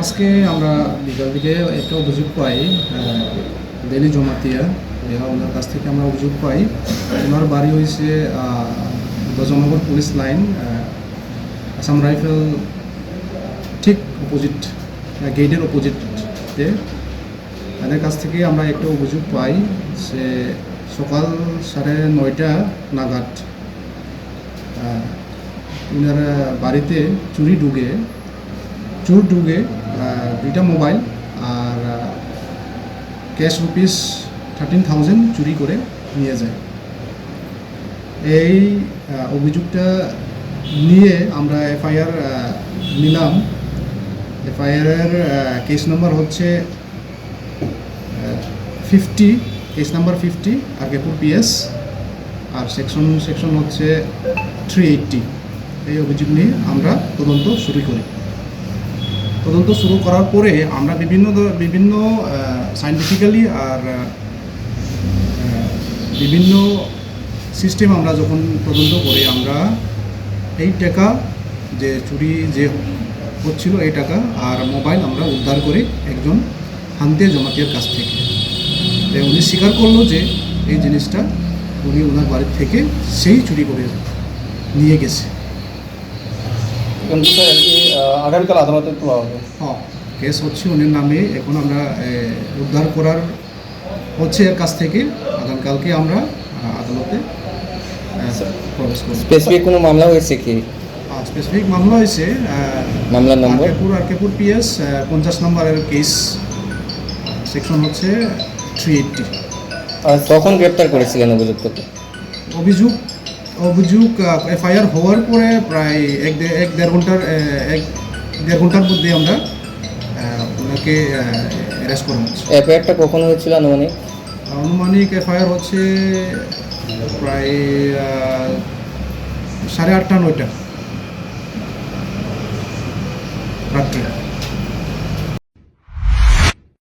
আজকে আমরা বিকাল দিকে একটা অভিযোগ পাই ডেলি জমাতিয়া ওনার কাছ থেকে আমরা অভিযোগ পাই। ওনার বাড়ি হয়েছে Gajnagar police line Assam rifle ঠিক অপোজিট গেটের অপোজিটে। তাদের কাছ থেকে আমরা একটা অভিযোগ পাই সে সকাল সাড়ে নয়টা নাগাদ ওনার বাড়িতে চুরি ঢুকে, চোর ঢুকে দুইটা মোবাইল আর ক্যাশ রুপিস থার্টিন থাউজেন্ড চুরি করে নিয়ে যায়। এই অভিযোগটা নিয়ে আমরা এফআইআর নিলাম। এফআইআরের কেস নাম্বার হচ্ছে fifty case number fifty Agepur PS আর সেকশন সেকশন হচ্ছে থ্রি এইটটি এই অভিযোগ নিয়ে আমরা তদন্ত শুরু করি। তদন্ত শুরু করার পরে আমরা বিভিন্ন বিভিন্ন সাইন্টিফিক্যালি আর বিভিন্ন সিস্টেম আমরা যখন তদন্ত করি, আমরা এই টাকা যে চুরি যে হচ্ছিল এই টাকা আর মোবাইল আমরা উদ্ধার করি একজন হান্তে জমাতিয়ার কাছ থেকে। উনি স্বীকার করল যে এই জিনিসটা উনি ওনার বাড়ির থেকে সেই চুরি করে নিয়ে গেছে। আহ, আগামীকাল আদালতে তোলা হবে? হ্যাঁ কেস হচ্ছে উনির নামে এখন আমরা উদ্ধার করার হচ্ছে এর কাছ থেকে। আগামীকালকে আমরা আদালতে প্রবেশ করব। স্পেসিফিক কোনো মামলা হয়েছে কি? স্পেসিফিক মামলা হয়েছে মামলার নম্বর আরকেপুর আরকেপুর পিএস পঞ্চাশ নম্বরের কেস সেকশন হচ্ছে থ্রি এইটটি আর কখন গ্রেপ্তার করেছিলেন অভিযুক্তকে? অভিযোগ অভিযোগ এফআইআর হওয়ার পরে প্রায় এক এক দেড় ঘণ্টার এক দেড় ঘণ্টার মধ্যে আমরা ওনাকে অ্যারেস্ট করা হচ্ছে। এফআইআরটা কখন হয়েছিল আনুমানিক? আনুমানিক এফআইআর হচ্ছে প্রায় সাড়ে আটটা নয়টা।